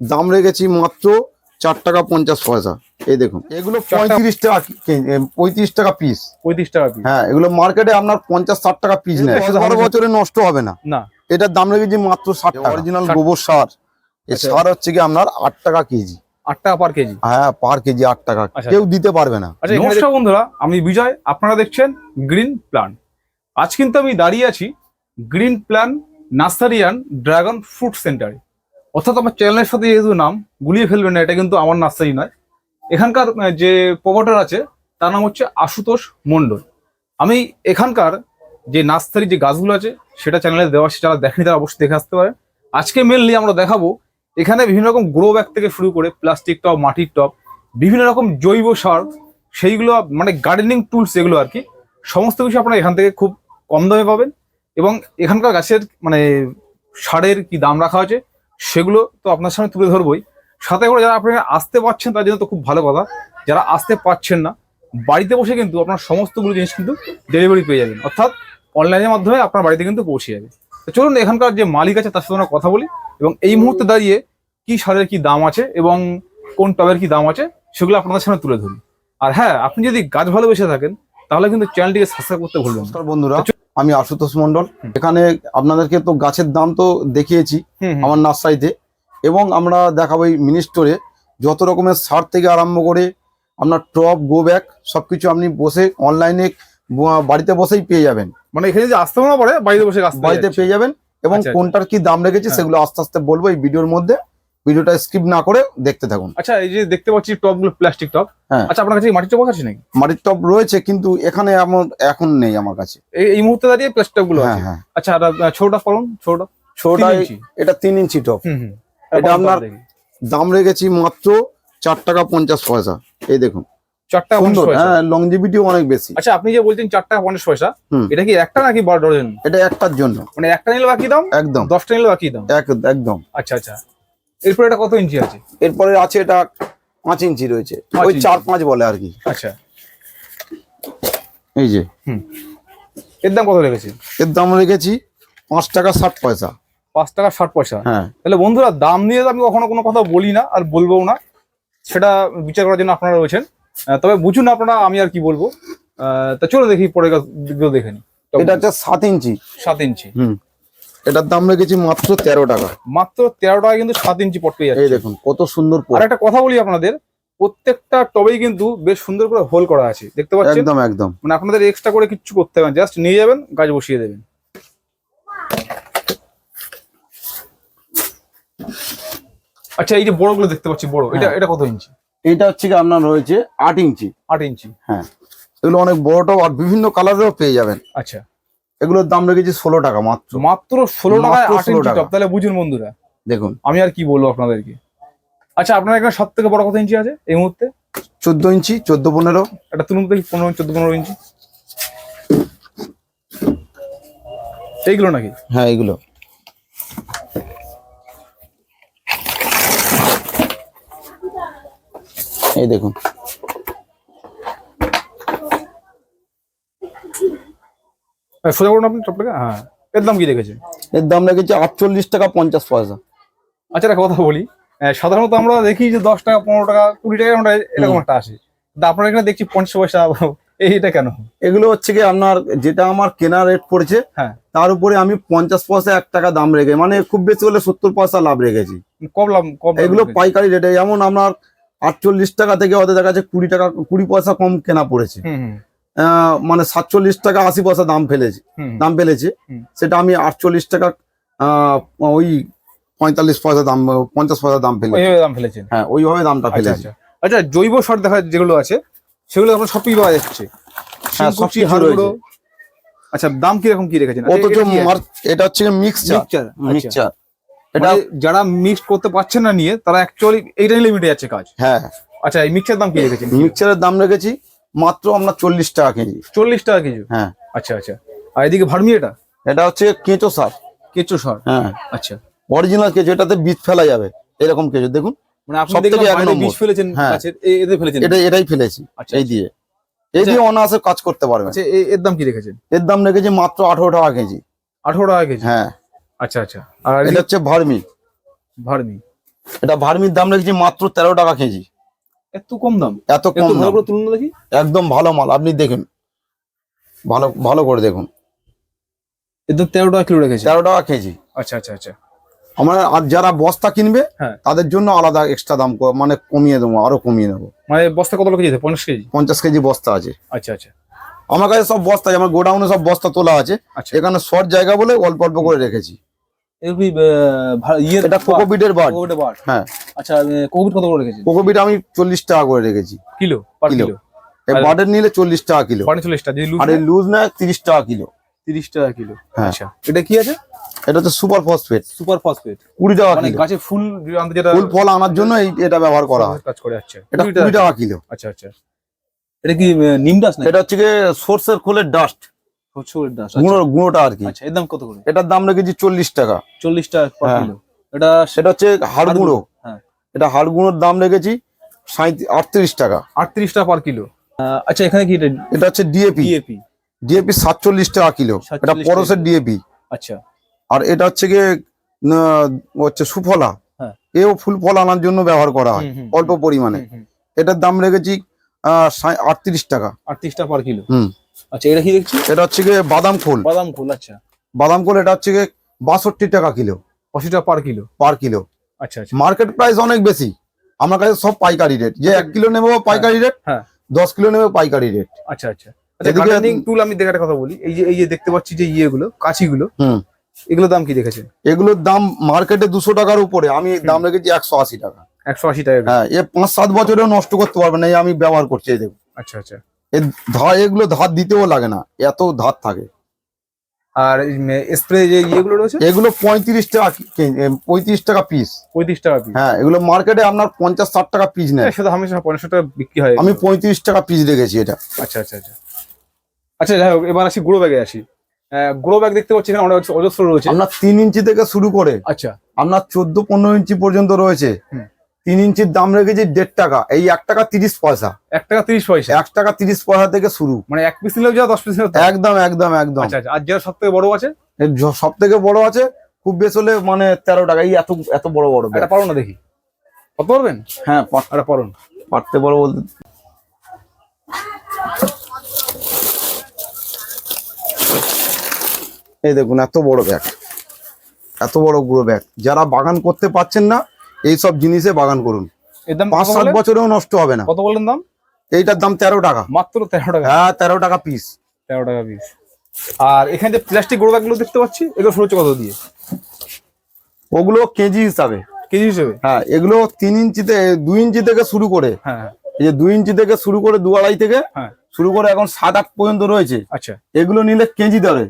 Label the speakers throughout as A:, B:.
A: দাম রেখেছি মাত্র চার টাকা পঞ্চাশ পয়সা। এই দেখুন। এগুলো পঁয়ত্রিশ টাকা পঁয়ত্রিশ টাকা পিস
B: পঁয়ত্রিশ টাকা পিস
A: হ্যাঁ এগুলো মার্কেটে আপনার পঞ্চাশ ষাট টাকা পিস নেয়। বারো বছরে নষ্ট হবে না।
B: না।
A: এটার দাম রেখেছি মাত্র ষাট টাকা। অরিজিনাল গোবর সার। এই
B: আচ্ছা।
A: সার হচ্ছে কি আপনার আট টাকা কেজি।
B: আট টাকা পার কেজি।
A: হ্যাঁ পার কেজি আট টাকা।
B: আচ্ছা।
A: কেউ দিতে পারবে না।
B: আচ্ছা নমস্কার বন্ধুরা আমি বিজয় আপনারা দেখছেন গ্রিন প্ল্যান আজ কিন্তু আমি দাঁড়িয়ে আছি গ্রিন প্ল্যান নার্সারিয়ান ড্রাগন ফ্রুট সেন্টারে অর্থাৎ আমার চ্যানেলের সাথে যেহেতু নাম, গুলিয়ে ফেলবেন না, এটা কিন্তু আমার নার্সারি নয়। এখানকার যে প্রোভাইডার আছে, তার নাম হচ্ছে আশুতোষ মণ্ডল। আমি এখানকার যে নার্সারি যে গাছগুলো আছে, সেটা চ্যানেলে দেওয়া আছে, যারা দেখেনি তারা অবশ্যই দেখে আসতে পারে। আজকে মেনলি আমরা দেখাবো, এখানে বিভিন্ন রকম গ্রো ব্যাগ থেকে শুরু করে প্লাস্টিক টপ মাটির টপ বিভিন্ন রকম জৈব সার, সেইগুলো মানে গার্ডেনিং টুলস এগুলো আর কি, সমস্ত কিছু আপনারা এখান থেকে খুব কম দামে পাবেন। এবং এখানকার গাছের মানে সারের কি দাম রাখা আছে সেগুলো তো আপনার সামনে তুলে ধরবই। সাথে করে যারা আপনারা আসতে পারছেন তার জন্য তো খুব ভালো কথা। যারা আসতে পারছেন না বাড়িতে বসে কিন্তু আপনার সমস্তগুলো জিনিস কিন্তু ডেলিভারি পেয়ে যাবেন। অর্থাৎ অনলাইনের মাধ্যমে আপনার বাড়িতে কিন্তু পৌঁছে যাবে। তো চলুন এখানকার যে মালিক আছে তার সাথে আমরা কথা বলি এবং এই মুহূর্তে দাঁড়িয়ে কি সারের কি দাম আছে এবং কোন টবের কি দাম আছে সেগুলো আপনাদের সামনে তুলে ধরি। আর হ্যাঁ আপনি যদি গাছ ভালোবেসে থাকেন তাহলে কিন্তু চ্যানেলটিকে সাবস্ক্রাইব করতে ভুলবেন না।
A: বন্ধুরা। আমি আশুতোষ মন্ডল এখানে আপনাদেরকে তো গাছের দাম তো দেখিয়েছি। আমার নার্সারিতে এবং আমরা দেখাবো এই মিনি স্টোরে যত রকমের সার থেকে আরম্ভ করে আপনার টপ গো ব্যাগ সবকিছু আপনি বসে অনলাইনে বাড়িতে বসেই পেয়ে যাবেন
B: মানে এখানে যে আসতে না পারে বাড়িতে বসে
A: বাড়িতে পেয়ে যাবেন এবং
B: আচ্ছা, আচ্ছা।
A: কোনটার কি দাম রেখেছি
B: হ্যাঁ।
A: সেগুলো আস্তে আস্তে বলব এই ভিডিওর মধ্যে ভিডিওটা স্কিপ না করে দেখতে থাকুন।
B: আচ্ছা এই যে দেখতে পাচ্ছি টপগুলো প্লাস্টিক টপ
A: হ্যাঁ।
B: আচ্ছা আপনার কাছে মাটির টপ আছে নাকি?
A: মাটির টপ রয়েছে কিন্তু এখানে এমন এখন নেই আমার কাছে।
B: এই এই মুহূর্তে দাঁড়িয়ে প্লাস্টিক টপগুলো
A: হ্যাঁ
B: আছে?
A: হ্যাঁ।
B: আচ্ছা ছোটটা ছোটটা?
A: ছোটা
B: ইঞ্চি।
A: এটা তিন ইঞ্চি টপ এটা আপনার-
B: দাম?
A: রেখেছি মাত্র চার টাকা পঞ্চাশ পয়সা। এই দেখুন।
B: চারটা
A: সুন্দর হ্যাঁ অনেক বেশি।
B: আচ্ছা আপনি যে বলছেন চারটা পঞ্চাশ পয়সা। এটা কি একটা নাকি বারো ডজন?
A: এটা একটার জন্য।
B: মানে একটা নিলে বাকি দাম?
A: একদম।
B: দশটা নিলে বাকি দাম?
A: এক একদম।
B: আচ্ছা আচ্ছা। এরপর এটা কত ইঞ্চি আছে?
A: এরপরে আছে এটা পাঁচ ইঞ্চি রয়েছে। ওই চার পাঁচ বলে আর কি।
B: আচ্ছা।
A: এই যে।
B: এর দাম কত রেখেছে
A: এর দাম রেখেছি পাঁচ টাকা ষাট পয়সা।
B: পাঁচ টাকা ষাট পয়সা।
A: হ্যাঁ।
B: তাহলে বন্ধুরা দাম নিয়ে আমি কখনো কোনো কথা বলি না আর বলব না। সেটা বিচার করার জন্য আপনারা রয়েছেন। তবে বুঝুন আপনারা আমি আর কি বলব। তা চলো দেখি পরে দেখে নি।
A: এটা হচ্ছে সাত ইঞ্চি।
B: সাত ইঞ্চি।
A: হুম। এটার দাম রেখেছি মাত্র তেরো টাকা।
B: মাত্র তেরো টাকা কিন্তু সাত ইঞ্চি পট পেয়ে যাচ্ছে
A: দেখুন কত সুন্দর
B: আর একটা কথা বলি আপনাদের প্রত্যেকটা টবেই কিন্তু বেশ সুন্দর করে হোল করা আছে। দেখতে পাচ্ছেন?
A: একদম একদম।
B: মানে আপনাদের এক্সট্রা করে কিচ্ছু করতে হবে জাস্ট নিয়ে যাবেন গাছ বসিয়ে দেবেন। আচ্ছা এই যে বড়গুলো দেখতে পাচ্ছি বড় এটা
A: হ্যাঁ।
B: এটা কত ইঞ্চি?
A: এটা হচ্ছে কি আপনার রয়েছে আট ইঞ্চি।
B: আট ইঞ্চি।
A: হ্যাঁ এগুলো অনেক বড়টাও আর বিভিন্ন কালারেরও পেয়ে যাবেন।
B: আচ্ছা।
A: এগুলোর দাম রেখেছি ষোলো টাকা মাত্র।
B: মাত্র ষোলো টাকায়
A: মাত্র
B: আট ইঞ্চি
A: টাকা।
B: টপ তাহলে বুঝুন বন্ধুরা।
A: দেখুন।
B: আমি আর কি বলব আপনাদেরকে? আচ্ছা আপনার এখানে সব থেকে বড় কত ইঞ্চি আছে এই মুহূর্তে?
A: চোদ্দ ইঞ্চি চোদ্দ পনেরো।
B: একটা তুলুন দেখি পনেরো চোদ্দ পনেরো ইঞ্চি এইগুলো নাকি?
A: হ্যাঁ এইগুলো। এই দেখুন।
B: সোজা করুন আপনি টপটাকে হ্যাঁ। এর দাম কি রেখেছেন
A: এর দাম রেখেছি আটচল্লিশ টাকা পঞ্চাশ পয়সা।
B: আচ্ছা একটা কথা বলি। আহ, সাধারণত আমরা দেখি যে দশ টাকা পনেরো টাকা কুড়ি টাকা আমরা এরকম একটা আসে। আপনার এখানে দেখছি পঞ্চাশ পয়সা এইটা কেন?
A: এগুলো হচ্ছে কি আপনার যেটা আমার কেনা রেট পড়েছে
B: হ্যাঁ।
A: তার উপরে আমি পঞ্চাশ পয়সা এক টাকা দাম রেখে মানে খুব বেশি হলে সত্তর পয়সা লাভ রেখেছি।
B: কম লাভ কম
A: এগুলো পাইকারি রেটে যেমন আপনার আটচল্লিশ টাকা থেকে ওদের দেখা যাচ্ছে কুড়ি টাকা কুড়ি পয়সা কম কেনা পড়েছে। মানে সাতচল্লিশ টাকা আশি পয়সা দাম ফেলেছে দাম ফেলেছে। সেটা আমি আটচল্লিশ টাকা ওই পঁয়তাল্লিশ পয়সা দাম পঞ্চাশ পয়সা দাম ফেলেছি।
B: ওইভাবে দাম ফেলেছেন
A: হ্যাঁ ওইভাবে দামটা
B: আচ্ছা
A: ফেলেছি।
B: আচ্ছা। আচ্ছা জৈব সার দেখা যেগুলো আছে সেগুলো আপনার সব কিছু পাওয়া যাচ্ছে।
A: হ্যাঁ, সব
B: শিংকুচি,
A: কিছু
B: হাড়
A: রয়েছে।
B: গুঁড়ো। আচ্ছা দাম কীরকম কি রেখেছেন? আচ্ছা,
A: অথচ
B: এটা
A: হচ্ছে মিক্সচার। মিক্সচার এটা
B: মানে যারা মিক্স করতে পারছেন না নিয়ে তারা অ্যাকচুয়ালি এইটা লিমিটে যাচ্ছে কাজ।
A: হ্যাঁ।
B: আচ্ছা এই মিক্সচার দাম কি রেখেছেন?
A: মিক্সচারের দাম রেখেছি। মাত্র আপনার চল্লিশ টাকা কেজি।
B: চল্লিশ টাকা কেজি?
A: হ্যাঁ।
B: আচ্ছা আচ্ছা। আর এদিকে ভার্মি এটা?
A: এটা হচ্ছে কেঁচো সার।
B: কেঁচো সার?
A: হ্যাঁ।
B: আচ্ছা।
A: অরিজিনাল কেঁচো এটাতে বীজ ফেলা যাবে এরকম কেঁচো। দেখুন
B: মানে আপনি দেখলাম বাইরে বীজ ফেলেছেন
A: হ্যাঁ।
B: গাছের এতে ফেলেছেন।
A: এটা এটাই ফেলেছি
B: আচ্ছা
A: এই দিয়ে। এই দিয়ে অনায়াসে কাজ করতে পারবেন।
B: আচ্ছা এর দাম কি রেখেছেন?
A: এর দাম রেখেছি মাত্র আঠারো টাকা কেজি।
B: আঠারো টাকা কেজি?
A: হ্যাঁ।
B: আচ্ছা আচ্ছা। আর
A: এটা হচ্ছে ভার্মি।
B: ভার্মি।
A: এটা ভার্মির দাম রেখেছি মাত্র তেরো টাকা কেজি।
B: এত কম দাম?
A: এত কম দাম।
B: তুলুন দেখি।
A: একদম ভালো মাল আপনি দেখুন। ভালো ভালো করে দেখুন।
B: এত তেরো টাকা কিলো রেখেছে।
A: তেরো টাকা কেজি।
B: আচ্ছা আচ্ছা আচ্ছা।
A: আমরা আর যারা বস্তা কিনবে
B: হ্যাঁ।
A: তাদের জন্য আলাদা এক্সট্রা দাম মানে কমিয়ে দেবো আরও কমিয়ে দেবো।
B: মানে বস্তা কত কেজি পঞ্চাশ কেজি?
A: পঞ্চাশ কেজি বস্তা আছে।
B: আচ্ছা আচ্ছা।
A: আমার কাছে সব বস্তা আছে আমার গোডাউনে সব বস্তা তোলা আছে।
B: আচ্ছা।
A: এখানে শর্ট জায়গা বলে অল্প অল্প করে রেখেছি। এটা হ্যাঁ।
B: আচ্ছা কত করে
A: কোকোপিট আমি চল্লিশ টাকা করে রেখেছি।
B: কিলো? Per
A: kilo. নিলে চল্লিশ টাকা কিলো।
B: চল্লিশ টাকা লুজ
A: আর লুজ নেয়? তিরিশ টাকা কিলো।
B: তিরিশ টাকা কিলো।
A: হ্যাঁ।
B: আচ্ছা। এটা কি আছে?
A: এটা তো সুপার ফসফেট।
B: Super phosphate.
A: কুড়ি টাকা
B: মানে গাছে ফুল আনতে যেটা
A: ফুল ফল আনার জন্য এই এটা ব্যবহার করা হয়।
B: কাজ করে যাচ্ছে
A: এটা
B: কুড়ি
A: কুড়ি
B: টাকা।
A: কিলো।
B: আচ্ছা আচ্ছা। এটা কি নিম
A: এটা হচ্ছে গিয়ে সর্ষের খোলের ডাস্ট।
B: সরষের ডাস
A: গুঁড়ো গুঁড়োটা আর কি।
B: আচ্ছা এর দাম কত করে?
A: এটার দাম রেখেছি চল্লিশ টাকা।
B: চল্লিশ টাকা পার
A: হ্যাঁ।
B: কিলো। এটা
A: সেটা হচ্ছে হাড় গুঁড়ো।
B: হ্যাঁ।
A: এটা হাড় গুঁড়োর দাম রেখেছি আটত্রিশ টাকা।
B: আটত্রিশ টাকা পার কিলো। আচ্ছা এখানে কি এটা?
A: এটা হচ্ছে ডিএপি
B: ডিএপি
A: ডিএপি সাতচল্লিশ টাকা কিলো। এটা
B: 47
A: পরশের ডিএপি
B: আচ্ছা।
A: আর এটা হচ্ছে গিয়ে হচ্ছে সুফলা।
B: হ্যাঁ।
A: এও ফুল ফল আনার জন্য ব্যবহার করা হয় অল্প পরিমাণে। এটার দাম রেখেছি আটত্রিশ টাকা।
B: আটত্রিশ টাকা পার কিলো।
A: হুম।
B: আচ্ছা এটা কি দেখছি?
A: এটা হচ্ছে গিয়ে বাদাম খোল।
B: বাদাম ফুল আচ্ছা।
A: বাদাম খোল এটা হচ্ছে গিয়ে বাষট্টি টাকা কিলো।
B: আশি টাকা পার কিলো।
A: Per kilo.
B: আচ্ছা আচ্ছা।
A: মার্কেট প্রাইস অনেক বেশি। আমার কাছে সব পাইকারি রেট যে এক কিলো নেব পাইকারি রেট
B: হ্যাঁ।
A: দশ কিলো নেবে পাইকারি রেট
B: আচ্ছা আচ্ছা। আচ্ছা গার্ডেনিং টুল আমি দেখার কথা বলি। এই যে এই যে দেখতে পাচ্ছি যে ইয়েগুলো কাছিগুলো
A: হুম।
B: এগুলোর দাম কি দেখেছেন?
A: এগুলোর দাম মার্কেটে দুশো টাকার উপরে। আমি দাম রেখেছি একশো আশি টাকা।
B: একশো আশি টাকা।
A: হ্যাঁ এ পাঁচ সাত বছরেও নষ্ট করতে পারবে না এই আমি ব্যবহার করছি এই দেখুন।
B: আচ্ছা আচ্ছা।
A: এর ধার এগুলো ধার দিতেও লাগে না এত ধার থাকে।
B: আর স্প্রে যে ইয়েগুলো রয়েছে?
A: এগুলো পঁয়ত্রিশ টাকা পঁয়ত্রিশ টাকা পিস
B: পঁয়ত্রিশ টাকা পিস
A: হ্যাঁ এগুলো মার্কেটে আপনার পঞ্চাশ ষাট টাকা পিস নেয়।
B: সেটা হামেশা পনেরোশো টাকা বিক্রি হয়।
A: আমি পঁয়ত্রিশ টাকা পিস রেখেছি এটা।
B: আচ্ছা আচ্ছা আচ্ছা। আচ্ছা যাই হোক এবার আসি গ্রো ব্যাগে আসি। গ্রো ব্যাগ দেখতে পাচ্ছি এখানে অনেক অজস্র রয়েছে।
A: আপনার তিন ইঞ্চি থেকে শুরু করে
B: আচ্ছা।
A: আপনার চোদ্দ পনেরো ইঞ্চি পর্যন্ত রয়েছে। তিন ইঞ্চির দাম রেখেছি দেড় টাকা। এই এক টাকা তিরিশ পয়সা।
B: এক টাকা তিরিশ পয়সা।
A: এক টাকা তিরিশ পয়সা থেকে শুরু।
B: মানে এক পিস নিলেও যা দশ পিস।
A: একদম একদম একদম।
B: আচ্ছা আচ্ছা। আর যেটা সব থেকে বড় আছে?
A: সব থেকে বড় আছে খুব বেশ হলে মানে তেরো টাকা। এই এত এত বড় বড়
B: এটা পারো না দেখি। কত পারবেন?
A: হ্যাঁ পার-
B: এটা পারুন।
A: পারতে বড় বলতে। এই দেখুন এত বড় ব্যাগ। এত বড় গুঁড়ো ব্যাগ। যারা বাগান করতে পারছেন না এই সব জিনিসে বাগান করুন। পাঁচ সাত বছরেও নষ্ট হবে না।
B: কত বললেন দাম?
A: এইটার দাম তেরো টাকা।
B: মাত্র তেরো টাকা?
A: হ্যাঁ তেরো টাকা পিস
B: তেরো টাকা পিস আর এখানে যে প্লাস্টিক গ্রো ব্যাগগুলো দেখতে পাচ্ছি এগুলো শুরু হচ্ছে কত দিয়ে?
A: ওগুলো কেজি হিসাবে।
B: কেজি হিসেবে?
A: হ্যাঁ এগুলো তিন ইঞ্চিতে দুই ইঞ্চি থেকে শুরু করে।
B: হ্যাঁ হ্যাঁ।
A: এই যে দুই ইঞ্চি থেকে শুরু করে দু আড়াই থেকে
B: হ্যাঁ।
A: শুরু করে এখন সাত আট পর্যন্ত রয়েছে।
B: আচ্ছা।
A: এগুলো নিলে কেজি দরে?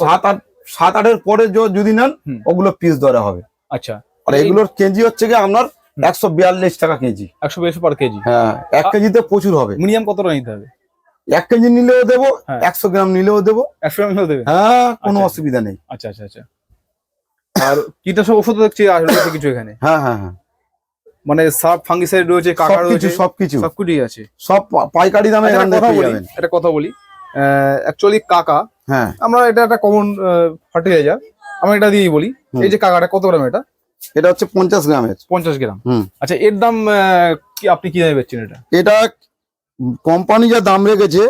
A: সাত আট সাত আটের পরে যদি নেন ওগুলো পিস দরে হবে।
B: আচ্ছা।
A: আর এগুলোর কেজি হচ্ছে কি আপনার একশো বিয়াল্লিশ টাকা কেজি।
B: একশো বেশি পার কেজি।
A: হ্যাঁ এক কেজিতে প্রচুর হবে।
B: মিনিমাম কত টাকা নিতে হবে?
A: এক কেজি নিলেও দেবো
B: হ্যাঁ।
A: একশো গ্রাম নিলেও দেবো।
B: একশো গ্রাম নিলেও দেবে?
A: হ্যাঁ কোনো
B: আচ্ছা।
A: অসুবিধা নেই।
B: আচ্ছা আচ্ছা আচ্ছা। আর কীটনাশক ওষুধ দেখছি আর কিছু এখানে।
A: হ্যাঁ হ্যাঁ হ্যাঁ।
B: মানে সাব ফাঙ্গিসাইড রয়েছে কাকা রয়েছে
A: সবকিছু।
B: সবকিছুই আছে।
A: সব পাইকারি দামে
B: আচ্ছা, কথা বলি একটা কথা বলি। অ্যাকচুয়ালি কাকা
A: হ্যাঁ।
B: আমরা এটা একটা কমন ফার্টিলাইজার আমি এটা দিয়েই বলি। এই যে কাকাটা কত গ্রাম এটা?
A: এটা হচ্ছে পঞ্চাশ গ্রামের।
B: পঞ্চাশ গ্রাম। আচ্ছা এর দাম কি আপনি কি দামে বেচছেন এটা?
A: এটা কোম্পানি যা দাম রেখেছে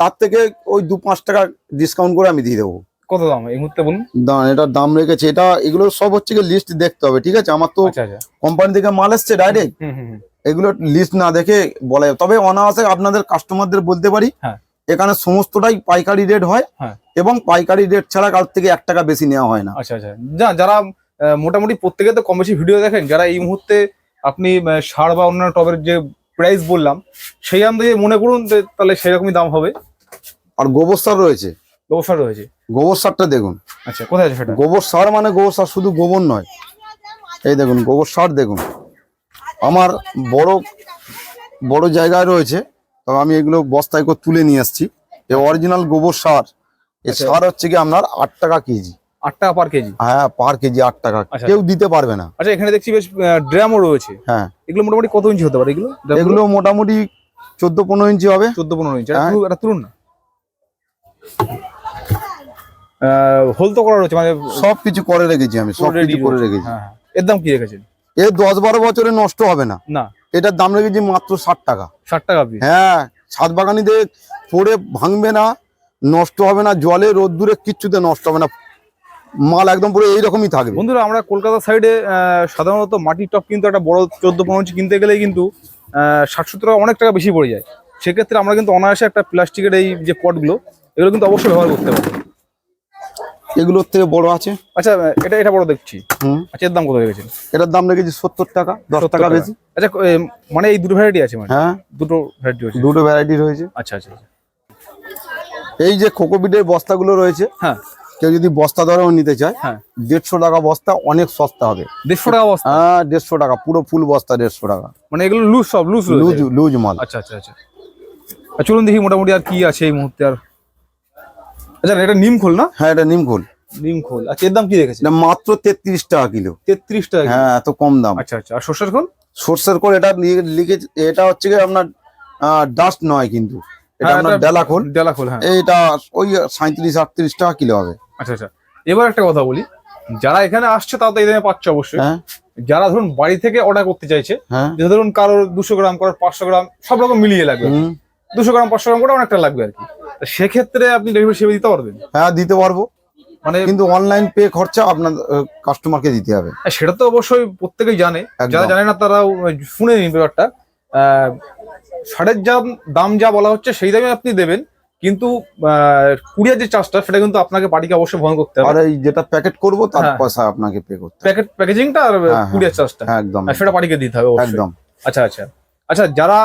A: তার থেকে ওই দু পাঁচ টাকা ডিসকাউন্ট করে আমি দিয়ে দেবো।
B: কত দাম? এই মুহূর্তে বলুন।
A: দাম এটার দাম রেখেছে এটা এগুলো সব হচ্ছে লিস্ট দেখতে হবে ঠিক আছে? আমার তো
B: আচ্ছা আচ্ছা।
A: কোম্পানি থেকে মাল এসছে ডাইরেক্ট। এগুলো লিস্ট না দেখে বলা যাবে তবে অনায়াসে আপনাদের কাস্টমারদের বলতে পারি
B: হ্যাঁ।
A: এখানে সমস্তটাই পাইকারি রেট হয়
B: হ্যাঁ।
A: এবং পাইকারি রেট ছাড়া কার থেকে এক টাকা বেশি নেওয়া হয় না।
B: আচ্ছা আচ্ছা। যা যারা মোটামুটি প্রত্যেকে তো কম বেশি ভিডিও দেখেন। যারা এই মুহূর্তে আপনি সার বা অন্যান্য টবের যে প্রাইস বললাম সেই আন্দাজে মনে করুন যে তাহলে সেরকমই দাম হবে।
A: আর গোবর সার রয়েছে।
B: গোবর সার রয়েছে?
A: গোবর সারটা দেখুন।
B: আচ্ছা কোথায় আছে সেটা?
A: গোবর সার মানে গোবর সার শুধু গোবর নয়। এই দেখুন গোবর সার দেখুন। আমার বড় বড় জায়গায় রয়েছে তবে আমি এগুলো বস্তায় করে তুলে নিয়ে আসছি। এই অরিজিনাল গোবর সার এই
B: আচ্ছা।
A: সার হচ্ছে কি আপনার আট টাকা কেজি।
B: আট টাকা পার কেজি?
A: হ্যাঁ পার কেজি আট টাকা।
B: আচ্ছা।
A: কেউ দিতে পারবে না।
B: আচ্ছা এখানে দেখছি বেশ ড্রামও রয়েছে।
A: হ্যাঁ।
B: এগুলো মোটামুটি কত ইঞ্চি হতে পারে এগুলো?
A: এগুলো মোটামুটি চোদ্দ পনেরো ইঞ্চি হবে।
B: চোদ্দ পনেরো ইঞ্চি এটা
A: হ্যাঁ।
B: তুলুন- এটা তুলুন না। হোল তো করা রয়েছে মানে
A: সব কিছু করে রেখেছি আমি সব কিছু করে রেখেছি।
B: হ্যাঁ হ্যাঁ। এর দাম কি রেখেছেন?
A: এ দশ বারো বছরে নষ্ট হবে না।
B: না।
A: এটার দাম রেখেছি মাত্র ষাট টাকা।
B: ষাট টাকা
A: হ্যাঁ ছাদ বাগানিতে পড়ে ভাঙবে না নষ্ট হবে না জলে রোদ্দুরে কিচ্ছুতে নষ্ট হবে না। মাল একদম পুরো এইরকমই থাকবে।
B: বন্ধুরা আমরা কলকাতা সাইডে সাধারণত মাটির টপ কিন্তু একটা বড় চোদ্দ পনেরো ইঞ্চি কিনতে গেলে কিন্তু ষাট সত্তর টাকা অনেক টাকা বেশি পড়ে যায়। সেক্ষেত্রে আমরা কিন্তু অনায়াসে একটা প্লাস্টিকের এই যে পটগুলো এগুলো কিন্তু অবশ্যই ব্যবহার করতে পারি
A: এগুলোর থেকে বড় আছে।
B: আচ্ছা এটা এটা বড় দেখছি।
A: হুম।
B: আচ্ছা এর দাম কত রেখেছেন?
A: এটার দাম রেখেছি সত্তর টাকা দশ টাকা বেশি।
B: আচ্ছা মানে এই দুটো ভ্যারাইটি আছে মানে?
A: হ্যাঁ।
B: দুটো ভ্যারাইটি রয়েছে।
A: দুটো ভ্যারাইটি রয়েছে।
B: আচ্ছা আচ্ছা আচ্ছা।
A: এই যে কোকোপিটের বস্তাগুলো রয়েছে
B: হ্যাঁ।
A: কেউ যদি বস্তা দরেও নিতে চায়
B: হ্যাঁ।
A: দেড়শো টাকা বস্তা অনেক সস্তা হবে।
B: দেড়শো টাকা বস্তা?
A: হ্যাঁ দেড়শো টাকা পুরো ফুল বস্তা দেড়শো টাকা।
B: মানে এগুলো লুজ সব লুজ
A: লুজ লুজ মাল।
B: আচ্ছা আচ্ছা আচ্ছা। চলুন দেখি মোটামুটি আর কি আছে এই মুহূর্তে আর। আচ্ছা এটা নিম খোল না?
A: হ্যাঁ এটা নিমখোল
B: নিম খোল। আচ্ছা এর দাম কি রেখেছে?
A: মাত্র তেত্রিশ টাকা কিলো।
B: তেত্রিশ টাকা
A: হ্যাঁ এত কম দাম।
B: আচ্ছা আচ্ছা। আর সর্ষের খোল?
A: সর্ষের খোল এটা লিখে- এটা হচ্ছে কি আপনার ডাস্ট নয় কিন্তু। এটা
B: হ্যাঁ,
A: আপনার ডেলা খোল।
B: ডেলা খোল হ্যাঁ।
A: এটা ওই সাঁত্রিশ আটত্রিশ টাকা কিলো হবে।
B: আচ্ছা আচ্ছা। এবার একটা কথা বলি। যারা এখানে আসছে তারা তো দামে পাচ্ছে অবশ্যই।
A: হ্যাঁ।
B: যারা ধরুন বাড়ি থেকে অর্ডার করতে চাইছে
A: হ্যাঁ।
B: ধরুন কারোর দুশো গ্রাম কারোর পাঁচশো গ্রাম সব রকম মিলিয়ে লাগবে। দুশো গ্রাম পাঁচশো গ্রাম করে অনেকটা লাগবে আর কি। সেক্ষেত্রে আপনি ডেলিভারি সেবা দিতে পারবেন?
A: হ্যাঁ দিতে পারব।
B: মানে
A: কিন্তু অনলাইন পে খরচা আপনার কাস্টমারকে দিতে হবে।
B: আর সেটা তো অবশ্যই প্রত্যেকেই জানে। যারা জানে না তারা শুনে নিন ব্যাপারটা। সারের যা দাম যা বলা হচ্ছে সেই দামে আপনি দেবেন। কিন্তু কুরিয়ার যে চার্জটা সেটা কিন্তু আপনাকে পার্টিকে অবশ্যই বহন করতে হবে।
A: আর এই যেটা প্যাকেট করব তার
B: হ্যাঁ।
A: পয়সা আপনাকে পে করতে
B: প্যাকেট প্যাকেজিংটা আর
A: হ্যাঁ,
B: কুরিয়ার চার্জটা।
A: হ্যাঁ একদম।
B: সেটা পার্টিকে দিতে হবে
A: একদম।
B: আচ্ছা আচ্ছা। আচ্ছা যারা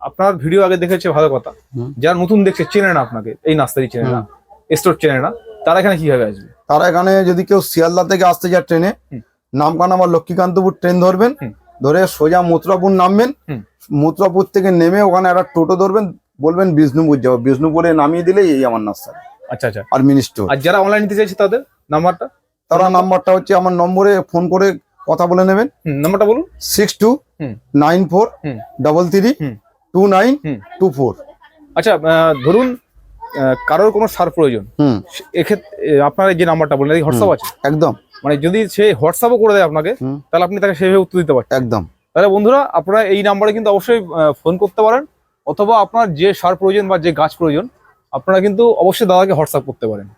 B: আপনার ভিডিও আগে দেখেছে ভালো কথা। যারা নতুন দেখছে চেনে না আপনাকে। এই নাস্তারি চেনে না। স্টোর চেনে না। তারা এখানে কীভাবে আসবে?
A: তারা এখানে যদি কেউ শিয়ালদা থেকে আসতে যায় ট্রেনে
B: হুম।
A: নামখানা আমার লক্ষ্মীকান্তপুর ট্রেন ধরবেন। ধরে সোজা মথুরাপুর নামবেন। মথুরাপুর থেকে নেমে ওখানে একটা টোটো ধরবেন। বলবেন বিষ্ণুপুর যাব। বিষ্ণুপুরে নামিয়ে দিলেই এই আমার নাস্তা
B: আচ্ছা আচ্ছা।
A: আর মিনিস্টোর
B: আর যারা অনলাইন নিতে চাইছে তাদের নাম্বারটা?
A: তারা নাম্বারটা হচ্ছে আমার নম্বরে ফোন করে কথা বলে নেবেন।
B: নাম্বারটা বলুন।
A: Six two nine four double three two nine two four
B: আচ্ছা ধরুন কারোর কোনো সার প্রয়োজন এক্ষেত্রে আপনার যে নাম্বারটা বললেন এই হোয়াটসঅ্যাপ আছে?
A: একদম।
B: মানে যদি সে হোয়াটসঅ্যাপও করে দেয় আপনাকে তাহলে আপনি তাকে সেভাবে উত্তর দিতে পারছেন।
A: একদম।
B: তাহলে বন্ধুরা আপনারা এই নাম্বারে কিন্তু অবশ্যই ফোন করতে পারেন। অথবা আপনার যে সার প্রয়োজন বা যে গাছ প্রয়োজন, আপনারা কিন্তু অবশ্যই দাদাকে হোয়াটসঅ্যাপ করতে পারেন।